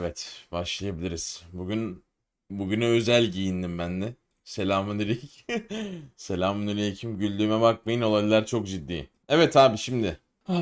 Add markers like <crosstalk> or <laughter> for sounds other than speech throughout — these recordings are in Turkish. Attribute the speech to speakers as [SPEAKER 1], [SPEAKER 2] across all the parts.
[SPEAKER 1] Evet, başlayabiliriz. Bugün bugüne özel giyindim ben de. Selamünaleyküm. <laughs> Selamünaleyküm. Güldüğüme bakmayın, olaylar çok ciddi. Evet abi şimdi. <sighs>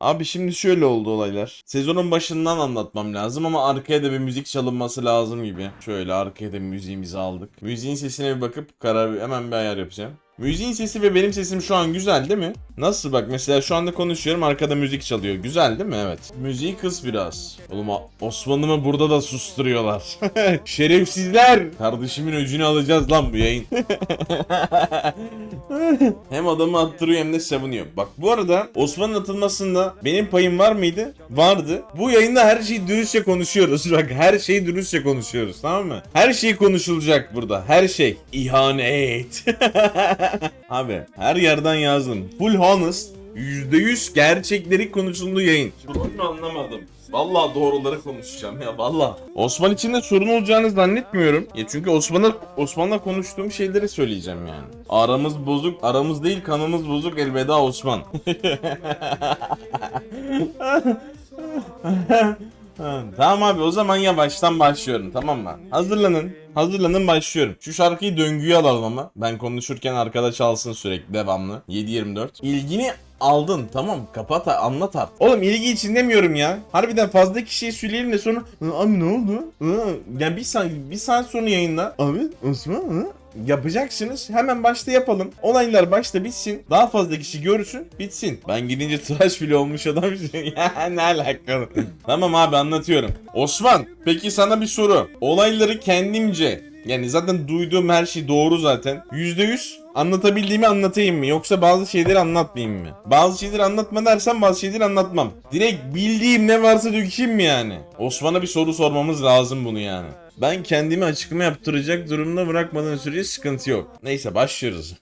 [SPEAKER 1] Abi şimdi şöyle oldu olaylar. Sezonun başından anlatmam lazım ama arkaya da bir müzik çalınması lazım gibi. Şöyle arkaya da müziğimizi aldık. Müziğin sesine bir bakıp karar hemen bir ayar yapacağım. Müziğin sesi ve benim sesim şu an güzel değil mi? Nasıl bak mesela şu anda konuşuyorum arkada müzik çalıyor. Güzel değil mi? Evet. Müziği kıs biraz. Oğlum Osman'ımı burada da susturuyorlar. <laughs> Şerefsizler. Kardeşimin öcünü alacağız lan bu yayın. <laughs> hem adamı attırıyor hem de savunuyor. Bak bu arada Osman'ın atılmasında benim payım var mıydı? Vardı. Bu yayında her şeyi dürüstçe konuşuyoruz. <laughs> Bak her şeyi dürüstçe konuşuyoruz tamam mı? Her şey konuşulacak burada. Her şey. İhanet. <laughs> Abi her yerden yazdım. Full honest. %100 gerçekleri konuşulduğu yayın. Bunu anlamadım. Vallahi doğruları konuşacağım ya vallahi. Osman için de sorun olacağını zannetmiyorum. Ya çünkü Osman'a Osman'la konuştuğum şeyleri söyleyeceğim yani. Aramız bozuk, aramız değil kanımız bozuk elveda Osman. <laughs> Tamam abi o zaman yavaştan başlıyorum tamam mı? Hazırlanın. Hazırlanın başlıyorum. Şu şarkıyı döngüye alalım ama. Ben konuşurken arkada çalsın sürekli devamlı. 7-24. İlgini aldın tamam kapat anlat artık. Oğlum ilgi için demiyorum ya. Harbiden fazla kişiye söyleyelim de sonra "Hı, abi ne oldu? Hı?" Yani bir saat, bir saat sonra yayında abi Osman? Yapacaksınız. Hemen başta yapalım. Olaylar başta bitsin. Daha fazla kişi görsün. Bitsin. Ben gidince tıraş bile olmuş adam. <laughs> ya ne alakalı. <laughs> tamam abi anlatıyorum. Osman peki sana bir soru. Olayları kendimce yani zaten duyduğum her şey doğru zaten. %100 anlatabildiğimi anlatayım mı? Yoksa bazı şeyleri anlatmayayım mı? Bazı şeyleri anlatma dersen bazı şeyleri anlatmam. Direkt bildiğim ne varsa dökeyim mi yani? Osman'a bir soru sormamız lazım bunu yani. Ben kendimi açıklama yaptıracak durumda bırakmadığın sürece sıkıntı yok. Neyse başlıyoruz.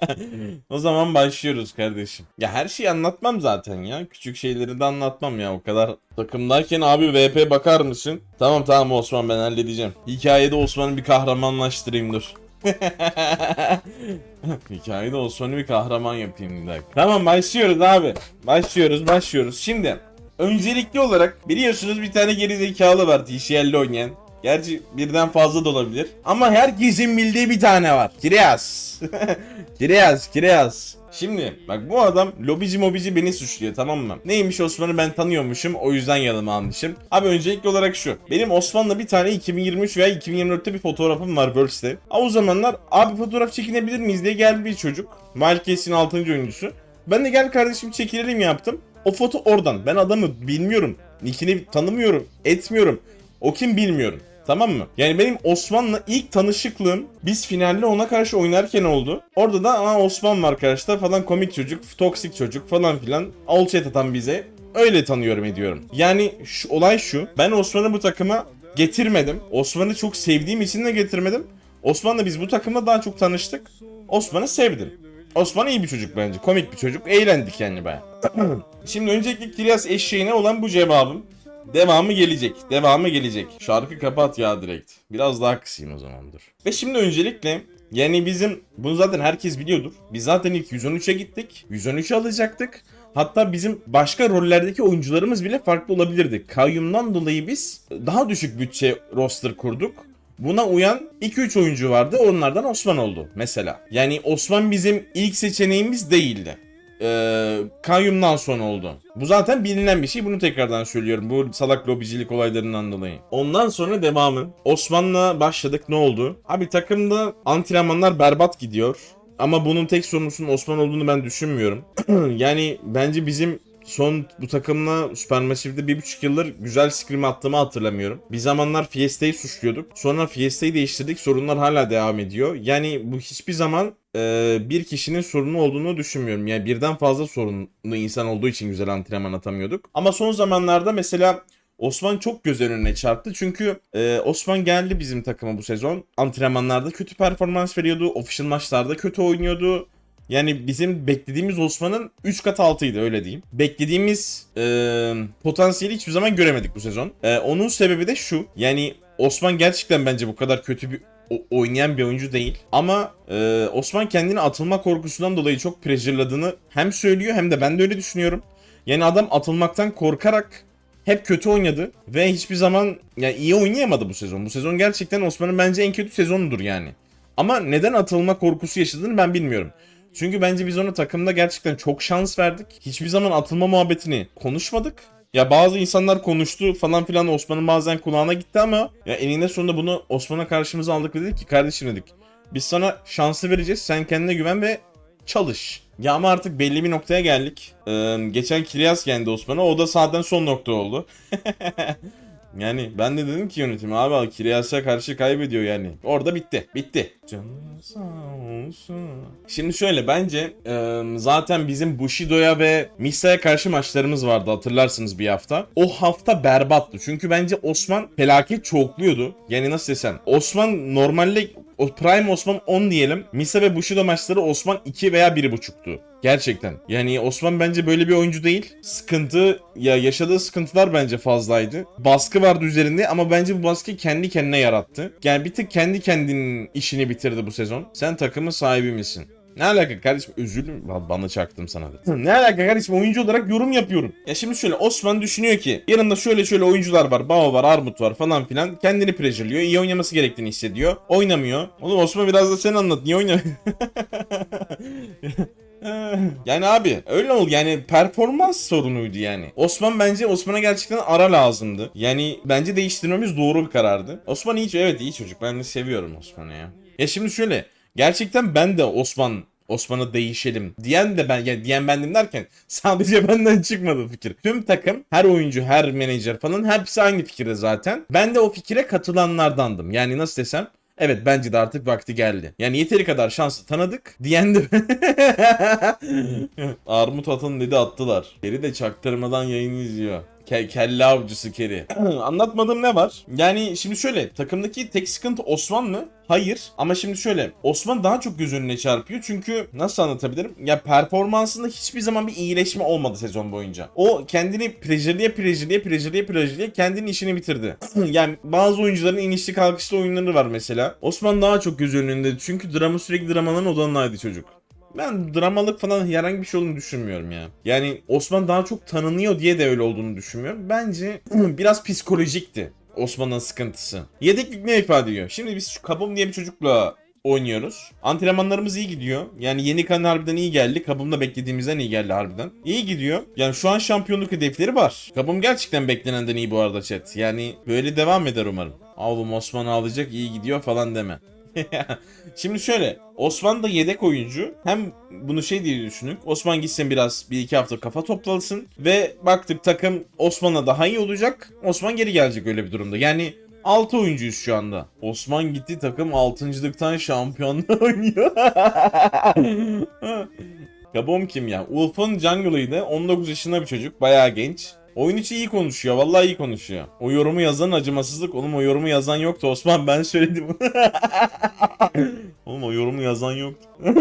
[SPEAKER 1] <laughs> o zaman başlıyoruz kardeşim. Ya her şeyi anlatmam zaten ya. Küçük şeyleri de anlatmam ya o kadar. Takımdayken abi VP bakar mısın? Tamam tamam Osman ben halledeceğim. Hikayede Osman'ı bir kahramanlaştırayım dur. <laughs> Hikayede Osman'ı bir kahraman yapayım bir dakika. Tamam başlıyoruz abi. Başlıyoruz başlıyoruz. Şimdi öncelikli olarak biliyorsunuz bir tane geri zekalı var TCL'le oynayan. Gerçi birden fazla da olabilir. Ama herkesin bildiği bir tane var. Kireas. <laughs> Kireas, Kireas. Şimdi bak bu adam lobici mobici beni suçluyor tamam mı? Neymiş Osman'ı ben tanıyormuşum o yüzden yanıma almışım. Abi öncelikli olarak şu. Benim Osman'la bir tane 2023 veya 2024'te bir fotoğrafım var Worlds'te. O zamanlar abi fotoğraf çekinebilir miyiz diye geldi bir çocuk. Wildcase'in 6. oyuncusu. Ben de gel kardeşim çekilelim yaptım. O foto oradan. Ben adamı bilmiyorum. Nickini tanımıyorum. Etmiyorum. O kim bilmiyorum. Tamam mı? Yani benim Osman'la ilk tanışıklığım biz finalde ona karşı oynarken oldu. Orada da Aa, Osman var arkadaşlar falan komik çocuk, toksik çocuk falan filan. Chat atan bize. Öyle tanıyorum ediyorum. Yani şu, olay şu. Ben Osman'ı bu takıma getirmedim. Osman'ı çok sevdiğim için de getirmedim. Osman'la biz bu takımda daha çok tanıştık. Osman'ı sevdim. Osman iyi bir çocuk bence. Komik bir çocuk. Eğlendik yani baya. <clears throat> Şimdi öncelikle Kiryas eşeğine olan bu cevabım. Devamı gelecek. Devamı gelecek. Şarkı kapat ya direkt. Biraz daha kısayım o zaman dur. Ve şimdi öncelikle yani bizim bunu zaten herkes biliyordur. Biz zaten ilk 113'e gittik. 113'ü alacaktık. Hatta bizim başka rollerdeki oyuncularımız bile farklı olabilirdi. Kayyumdan dolayı biz daha düşük bütçe roster kurduk. Buna uyan 2-3 oyuncu vardı. Onlardan Osman oldu mesela. Yani Osman bizim ilk seçeneğimiz değildi e, kayyumdan sonra oldu. Bu zaten bilinen bir şey. Bunu tekrardan söylüyorum. Bu salak lobicilik olaylarından dolayı. Ondan sonra devamı. Osman'la başladık. Ne oldu? Abi takımda antrenmanlar berbat gidiyor. Ama bunun tek sorumlusunun Osman olduğunu ben düşünmüyorum. <clears throat> yani bence bizim son bu takımla Supermassive'de bir buçuk yıldır güzel scrim attığımı hatırlamıyorum. Bir zamanlar Fiesta'yı suçluyorduk. Sonra Fiesta'yı değiştirdik. Sorunlar hala devam ediyor. Yani bu hiçbir zaman e, bir kişinin sorunu olduğunu düşünmüyorum. Yani birden fazla sorunlu insan olduğu için güzel antrenman atamıyorduk. Ama son zamanlarda mesela Osman çok göz önüne çarptı. Çünkü e, Osman geldi bizim takıma bu sezon. Antrenmanlarda kötü performans veriyordu. Official maçlarda kötü oynuyordu. Yani bizim beklediğimiz Osman'ın 3 kat altıydı öyle diyeyim. Beklediğimiz e, potansiyeli hiçbir zaman göremedik bu sezon. E, onun sebebi de şu. Yani Osman gerçekten bence bu kadar kötü bir oynayan bir oyuncu değil. Ama e, Osman kendini atılma korkusundan dolayı çok pressure'ladığını hem söylüyor hem de ben de öyle düşünüyorum. Yani adam atılmaktan korkarak hep kötü oynadı ve hiçbir zaman ya iyi oynayamadı bu sezon. Bu sezon gerçekten Osman'ın bence en kötü sezonudur yani. Ama neden atılma korkusu yaşadığını ben bilmiyorum. Çünkü bence biz ona takımda gerçekten çok şans verdik. Hiçbir zaman atılma muhabbetini konuşmadık. Ya bazı insanlar konuştu falan filan Osman'ın bazen kulağına gitti ama ya eninde sonunda bunu Osman'a karşımıza aldık ve dedik ki kardeşim dedik. Biz sana şansı vereceğiz. Sen kendine güven ve çalış. Ya ama artık belli bir noktaya geldik. Ee, geçen Kiryas geldi Osman'a. O da zaten son nokta oldu. <laughs> yani ben de dedim ki yönetime abi Kiryas'a karşı kaybediyor yani. Orada bitti. Bitti. Canım sağ olsun. Şimdi şöyle bence e, zaten bizim Bushido'ya ve Misa'ya karşı maçlarımız vardı hatırlarsınız bir hafta. O hafta berbattı. Çünkü bence Osman felaket çokluyordu. Yani nasıl desem. Osman normalde o Prime Osman 10 diyelim. Misa ve Bushido maçları Osman 2 veya 1.5'tu. Gerçekten. Yani Osman bence böyle bir oyuncu değil. Sıkıntı ya yaşadığı sıkıntılar bence fazlaydı. Baskı vardı üzerinde ama bence bu baskı kendi kendine yarattı. Yani bir tık kendi kendinin işini bitirdi bu sezon. Sen takımın sahibi misin? Ne alaka kardeşim üzüldüm Lan bana çaktım sana da. ne alaka kardeşim oyuncu olarak yorum yapıyorum. Ya şimdi şöyle Osman düşünüyor ki yanında şöyle şöyle oyuncular var. Bao var, Armut var falan filan. Kendini pressuriyor. iyi oynaması gerektiğini hissediyor. Oynamıyor. Oğlum Osman biraz da sen anlat. Niye oynamıyor? <laughs> yani abi öyle oldu yani performans sorunuydu yani. Osman bence Osman'a gerçekten ara lazımdı. Yani bence değiştirmemiz doğru bir karardı. Osman iyi evet iyi çocuk ben de seviyorum Osman'ı ya. Ya şimdi şöyle gerçekten ben de Osman Osman'a değişelim diyen de ben yani diyen bendim derken <laughs> sadece benden çıkmadı fikir. Tüm takım, her oyuncu, her menajer falan hepsi aynı fikirde zaten. Ben de o fikire katılanlardandım. Yani nasıl desem Evet bence de artık vakti geldi. Yani yeteri kadar şansı tanıdık diyen de <laughs> Armut atın dedi attılar. Keri de çaktırmadan yayını izliyor. Ke kelle avcısı Keri. <clears throat> Anlatmadığım ne var? Yani şimdi şöyle takımdaki tek sıkıntı Osman mı? Hayır. Ama şimdi şöyle Osman daha çok göz önüne çarpıyor. Çünkü nasıl anlatabilirim? Ya performansında hiçbir zaman bir iyileşme olmadı sezon boyunca. O kendini prejeriye prejeriye prejeriye prejeriye kendinin işini bitirdi. <clears throat> yani bazı oyuncuların inişli kalkışlı oyunları var mesela. Osman daha çok göz önünde. Çünkü drama sürekli dramaların odanındaydı çocuk. Ben dramalık falan herhangi bir şey olduğunu düşünmüyorum ya. Yani Osman daha çok tanınıyor diye de öyle olduğunu düşünmüyorum. Bence <clears throat> biraz psikolojikti Osman'ın sıkıntısı. Yedeklik ne ifade ediyor? Şimdi biz şu Kabum diye bir çocukla oynuyoruz. Antrenmanlarımız iyi gidiyor. Yani yeni kan harbiden iyi geldi. Kabum da beklediğimizden iyi geldi harbiden. İyi gidiyor. Yani şu an şampiyonluk hedefleri var. Kabum gerçekten beklenenden iyi bu arada chat. Yani böyle devam eder umarım. Oğlum Osman alacak iyi gidiyor falan deme. <laughs> Şimdi şöyle Osman da yedek oyuncu. Hem bunu şey diye düşünün. Osman gitsin biraz bir iki hafta kafa toplasın. Ve baktık takım Osman'a daha iyi olacak. Osman geri gelecek öyle bir durumda. Yani 6 oyuncuyuz şu anda. Osman gitti takım 6.lıktan şampiyonluğa <laughs> oynuyor. Kabom kim ya? Ulf'un jungle'ıydı. 19 yaşında bir çocuk. Bayağı genç. Oyun içi iyi konuşuyor. Vallahi iyi konuşuyor. O yorumu yazan acımasızlık. Oğlum o yorumu yazan yoktu Osman. Ben söyledim. <laughs> Oğlum o yorumu yazan yoktu. <laughs>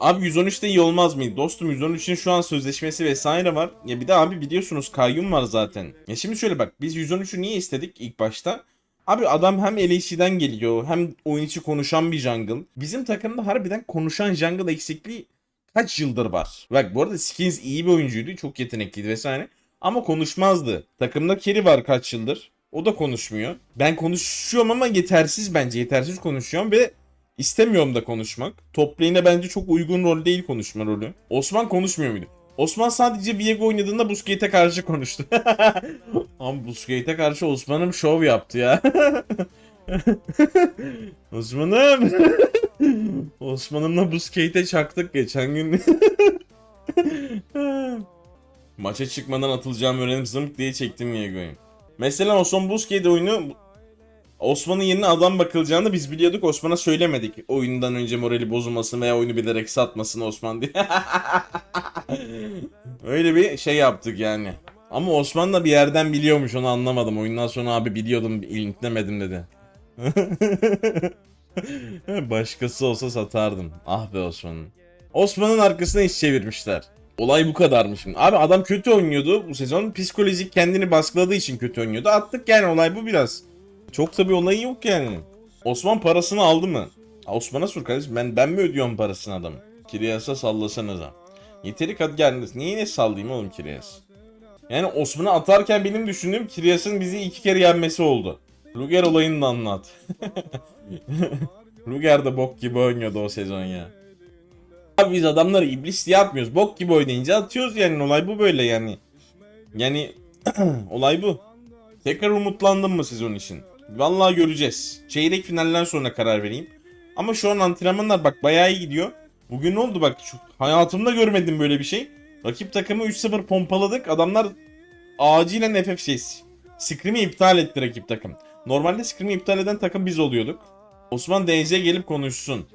[SPEAKER 1] abi 113'te iyi olmaz mıydı? Dostum 113'ün şu an sözleşmesi vesaire var. Ya bir de abi biliyorsunuz kayyum var zaten. Ya şimdi şöyle bak biz 113'ü niye istedik ilk başta? Abi adam hem LEC'den geliyor hem oyun içi konuşan bir jungle. Bizim takımda harbiden konuşan jungle eksikliği kaç yıldır var. Bak bu arada Skins iyi bir oyuncuydu. Çok yetenekliydi vesaire. Ama konuşmazdı. Takımda Kerry var kaç yıldır. O da konuşmuyor. Ben konuşuyorum ama yetersiz bence. Yetersiz konuşuyorum ve istemiyorum da konuşmak. Top lane'e bence çok uygun rol değil konuşma rolü. Osman konuşmuyor muydu? Osman sadece Viego oynadığında Busquets'e karşı konuştu. <laughs> Ama Busquets'e karşı Osman'ım şov yaptı ya. <laughs> Osman'ım. <laughs> <laughs> Osman'ımla Busquets'e çaktık geçen gün. <laughs> Maça çıkmadan atılacağım öğrenip zımk diye çektim Viego'yu. Mesela Osman Busquets oyunu Osman'ın yerine adam bakılacağını biz biliyorduk. Osman'a söylemedik. Oyundan önce morali bozulmasın veya oyunu bilerek satmasın Osman diye. <laughs> Öyle bir şey yaptık yani. Ama Osman da bir yerden biliyormuş onu anlamadım. Oyundan sonra abi biliyordum ilintlemedim dedi. <laughs> Başkası olsa satardım. Ah be Osman'ın. Osman'ın arkasına iş çevirmişler. Olay bu kadarmış. Abi adam kötü oynuyordu bu sezon. Psikolojik kendini baskıladığı için kötü oynuyordu. Attık yani olay bu biraz. Çok da bir olayı yok yani. Osman parasını aldı mı? Osman'a sor kardeşim ben, ben mi ödüyorum parasını adamın? Kiryas'a sallasanıza. Yeteri kat geldiniz. Niye ne sallayayım oğlum Kiryas? Yani Osman'ı atarken benim düşündüğüm Kiryas'ın bizi iki kere yenmesi oldu. Luger olayını da anlat. <laughs> <laughs> Luger de bok gibi oynuyordu o sezon ya. Abi biz adamları iblis diye atmıyoruz. Bok gibi oynayınca atıyoruz yani olay bu böyle yani. Yani <clears throat> olay bu. Tekrar umutlandım mı sezon için? Vallahi göreceğiz. Çeyrek finalden sonra karar vereyim. Ama şu an antrenmanlar bak bayağı iyi gidiyor. Bugün ne oldu bak şu hayatımda görmedim böyle bir şey. Rakip takımı 3-0 pompaladık. Adamlar acilen FF şey Scrim'i iptal etti rakip takım. Normalde Scrim'i iptal eden takım biz oluyorduk. Osman DC gelip konuşsun.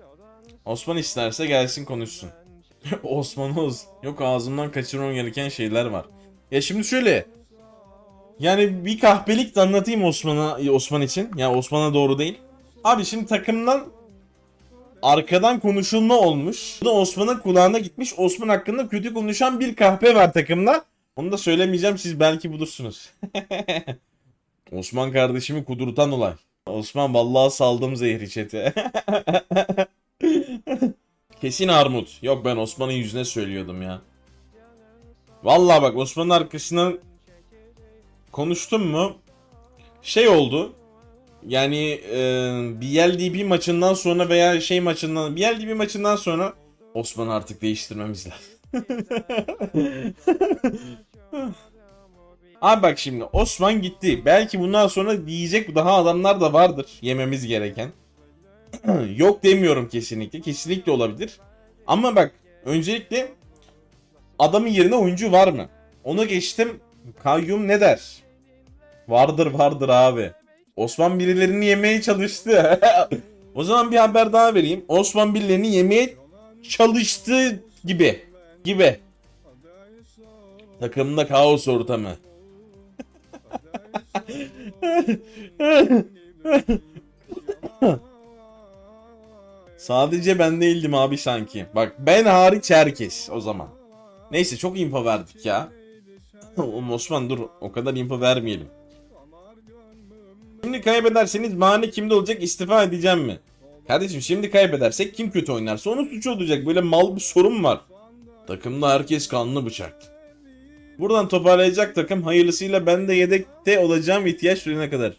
[SPEAKER 1] Osman isterse gelsin konuşsun. <laughs> Osman Oz. Yok ağzımdan kaçırmam gereken şeyler var. Ya şimdi şöyle. Yani bir kahpelik de anlatayım Osman'a Osman için. Ya Osman'a doğru değil. Abi şimdi takımdan arkadan konuşulma olmuş. Bu da Osman'ın kulağına gitmiş. Osman hakkında kötü konuşan bir kahpe var takımda. Onu da söylemeyeceğim siz belki bulursunuz. <laughs> Osman kardeşimi kudurtan olay. Osman vallahi saldım zehri çete. <laughs> Kesin armut. Yok ben Osman'ın yüzüne söylüyordum ya. Vallahi bak Osman'ın arkasından konuştum mu şey oldu. Yani e, BLDB maçından sonra veya şey maçından BLDB maçından sonra Osman artık değiştirmemiz lazım. <laughs> Abi bak şimdi Osman gitti. Belki bundan sonra diyecek daha adamlar da vardır yememiz gereken. <clears throat> Yok demiyorum kesinlikle. Kesinlikle olabilir. Ama bak öncelikle adamın yerine oyuncu var mı? Onu geçtim. Kayyum ne der? Vardır vardır abi. Osman birilerini yemeye çalıştı. <laughs> o zaman bir haber daha vereyim. Osman birilerini yemeye çalıştı gibi. Gibi. Takımda kaos ortamı. Sadece ben değildim abi sanki. Bak ben hariç herkes o zaman. Neyse çok info verdik ya. <laughs> Osman dur o kadar info vermeyelim. Şimdi kaybederseniz mani kimde olacak istifa edeceğim mi? Kardeşim şimdi kaybedersek kim kötü oynarsa onun suçu olacak. Böyle mal bir sorun var. Takımda herkes kanlı bıçak. Buradan toparlayacak takım hayırlısıyla ben de yedekte olacağım ihtiyaç duyana kadar.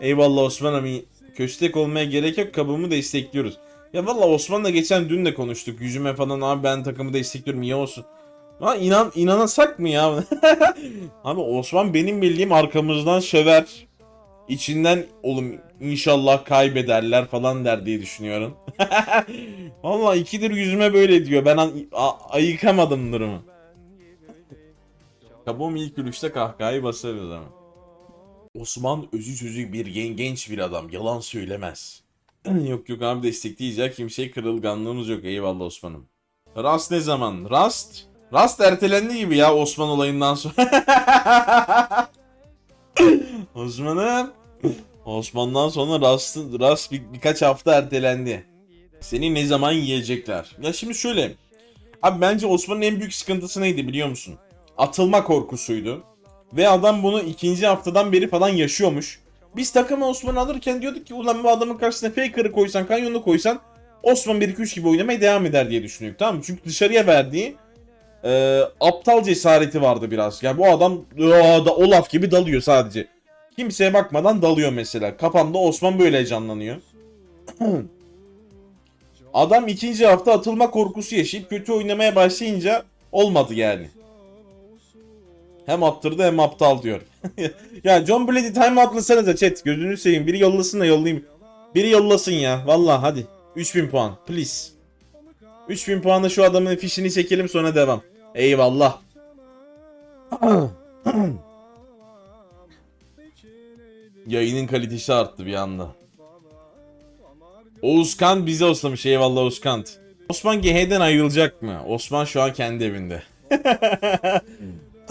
[SPEAKER 1] Eyvallah Osman abi. Köstek olmaya gerek yok kabımı destekliyoruz. Ya valla Osman'la geçen dün de konuştuk. Yüzüme falan abi ben takımı destekliyorum iyi olsun. Ha inan inanasak mı ya? <laughs> abi Osman benim bildiğim arkamızdan söver. İçinden oğlum inşallah kaybederler falan der diye düşünüyorum. <laughs> Valla ikidir yüzüme böyle diyor. Ben ayıkamadım durumu. Kabuğum ilk gülüşte kahkahayı basarız ama. Osman özü sözü bir gen- genç bir adam. Yalan söylemez. <clears throat> yok yok abi destekleyecek kimseye kırılganlığımız yok. Eyvallah Osman'ım. Rast ne zaman? Rast? Rast ertelendi gibi ya Osman olayından sonra. <laughs> Osman'ım. Osman'dan sonra Rast, Rast bir, birkaç hafta ertelendi. Seni ne zaman yiyecekler? Ya şimdi şöyle. Abi bence Osman'ın en büyük sıkıntısı neydi biliyor musun? Atılma korkusuydu. Ve adam bunu ikinci haftadan beri falan yaşıyormuş. Biz takımı Osman alırken diyorduk ki ulan bu adamın karşısına Faker'ı koysan, Kanyon'u koysan Osman 1-2-3 gibi oynamaya devam eder diye düşünüyorduk tamam mı? Çünkü dışarıya verdiği e, aptal cesareti vardı biraz. Yani bu adam "Aa, da Olaf gibi dalıyor sadece. Kimseye bakmadan dalıyor mesela. Kafamda Osman böyle canlanıyor. <clears throat> Adam ikinci hafta atılma korkusu yaşayıp kötü oynamaya başlayınca olmadı yani. Hem attırdı hem aptal diyor. <laughs> ya John Blady time atlasanıza chat. Gözünü seveyim. Biri yollasın da yollayayım. Biri yollasın ya. Vallahi hadi. 3000 puan. Please. 3000 puanla şu adamın fişini çekelim sonra devam. Eyvallah. <clears throat> Yayının kalitesi arttı bir anda. Oğuzkan bize oslamış. Eyvallah Oğuzkan. Osman GH'den ayrılacak mı? Osman şu an kendi evinde. <laughs>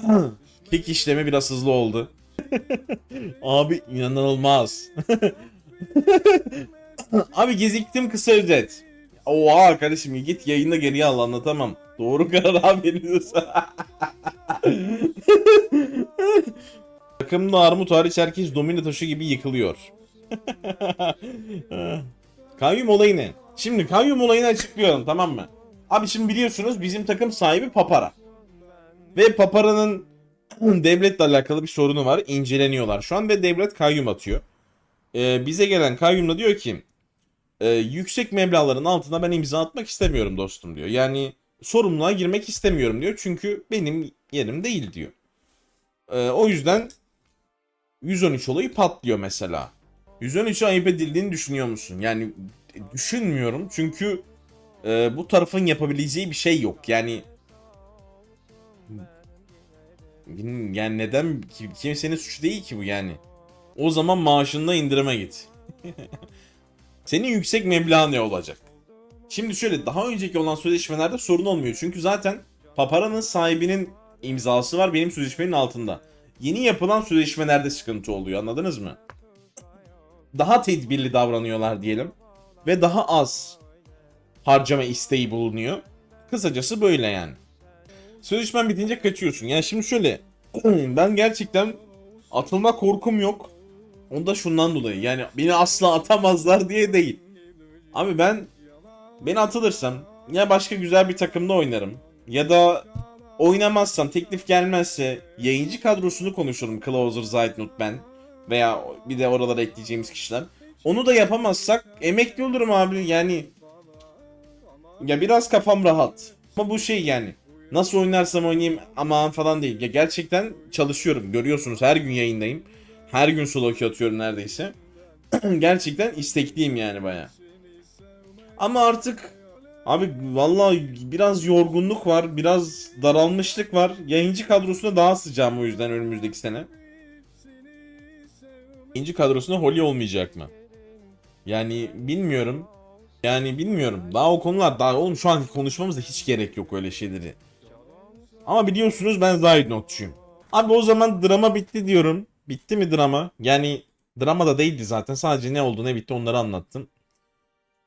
[SPEAKER 1] <clears throat> Kick işlemi biraz hızlı oldu. <laughs> Abi inanılmaz. <laughs> Abi geziktim kısa özet. Oha kardeşim git yayında geriye al anlatamam. Doğru karar abi veriyorsun. <laughs> Takımda armut hariç herkes domino taşı gibi yıkılıyor. kayyum olayı ne? Şimdi kayyum olayını açıklıyorum tamam mı? Abi şimdi biliyorsunuz bizim takım sahibi Papara. Ve Papara'nın devletle alakalı bir sorunu var. inceleniyorlar şu an ve devlet kayyum atıyor. Ee, bize gelen kayyumla diyor ki e, yüksek meblağların altına ben imza atmak istemiyorum dostum diyor. Yani sorumluluğa girmek istemiyorum diyor. Çünkü benim yerim değil diyor. Ee, o yüzden 113 olayı patlıyor mesela. 113'ü ayıp edildiğini düşünüyor musun? Yani düşünmüyorum çünkü e, bu tarafın yapabileceği bir şey yok. Yani Yani neden ki- kimsenin suçu değil ki bu yani. O zaman maaşında indirime git. <laughs> Senin yüksek meblağ ne olacak? Şimdi şöyle daha önceki olan sözleşmelerde sorun olmuyor. Çünkü zaten paparanın sahibinin imzası var benim sözleşmenin altında. Yeni yapılan sözleşmelerde sıkıntı oluyor anladınız mı? Daha tedbirli davranıyorlar diyelim. Ve daha az harcama isteği bulunuyor. Kısacası böyle yani. Sözleşmen bitince kaçıyorsun. Yani şimdi şöyle. <clears throat> Ben gerçekten atılma korkum yok. Onu da şundan dolayı. Yani beni asla atamazlar diye değil. Abi ben beni atılırsam ya başka güzel bir takımda oynarım. Ya da oynamazsam teklif gelmezse yayıncı kadrosunu konuşurum. Closer, Zeitnot ben. Veya bir de oralara ekleyeceğimiz kişiler. Onu da yapamazsak emekli olurum abi. Yani ya biraz kafam rahat. Ama bu şey yani. Nasıl oynarsam oynayayım aman falan değil. Ya gerçekten çalışıyorum. Görüyorsunuz her gün yayındayım. Her gün solo atıyorum neredeyse. <clears throat> gerçekten istekliyim yani baya. Ama artık abi vallahi biraz yorgunluk var. Biraz daralmışlık var. Yayıncı kadrosuna daha sıcağım o yüzden önümüzdeki sene. Yayıncı kadrosuna Holly olmayacak mı? Yani bilmiyorum. Yani bilmiyorum. Daha o konular daha oğlum şu anki konuşmamızda hiç gerek yok öyle şeyleri. Ama biliyorsunuz ben Zahid Notçuyum. Abi o zaman drama bitti diyorum. Bitti mi drama? Yani drama da değildi zaten. Sadece ne oldu ne bitti onları anlattım.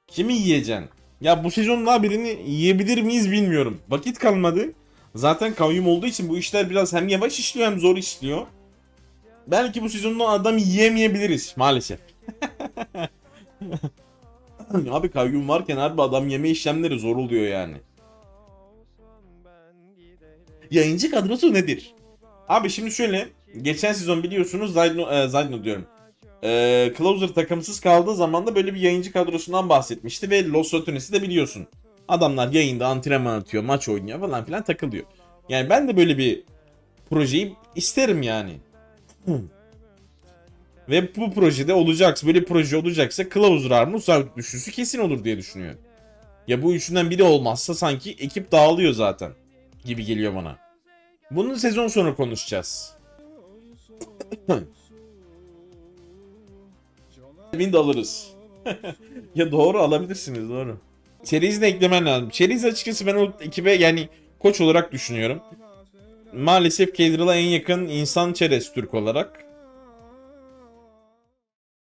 [SPEAKER 1] Kimi yiyeceksin? Ya bu sezon daha birini yiyebilir miyiz bilmiyorum. Vakit kalmadı. Zaten kayyum olduğu için bu işler biraz hem yavaş işliyor hem zor işliyor. Belki bu sezonda adam yiyemeyebiliriz maalesef. <laughs> abi kayyum varken harbi adam yeme işlemleri zor oluyor yani. Yayıncı kadrosu nedir? Abi şimdi şöyle. Geçen sezon biliyorsunuz Zaydno, e, Zaydno diyorum. E, Closer takımsız kaldığı zaman da böyle bir yayıncı kadrosundan bahsetmişti ve Los Otunes'i de biliyorsun. Adamlar yayında antrenman atıyor, maç oynuyor falan filan takılıyor. Yani ben de böyle bir projeyi isterim yani. <clears throat> Ve bu projede olacaksa, böyle proje olacaksa Closer uzak düşüşü kesin olur diye düşünüyorum. Ya bu üçünden biri olmazsa sanki ekip dağılıyor zaten gibi geliyor bana. Bunu sezon sonu konuşacağız. <laughs> Win de alırız. <laughs> ya doğru alabilirsiniz doğru. Çerez'i de eklemen lazım. Çerez açıkçası ben o ekibe yani koç olarak düşünüyorum. Maalesef Kedrill'a en yakın insan Çerez Türk olarak.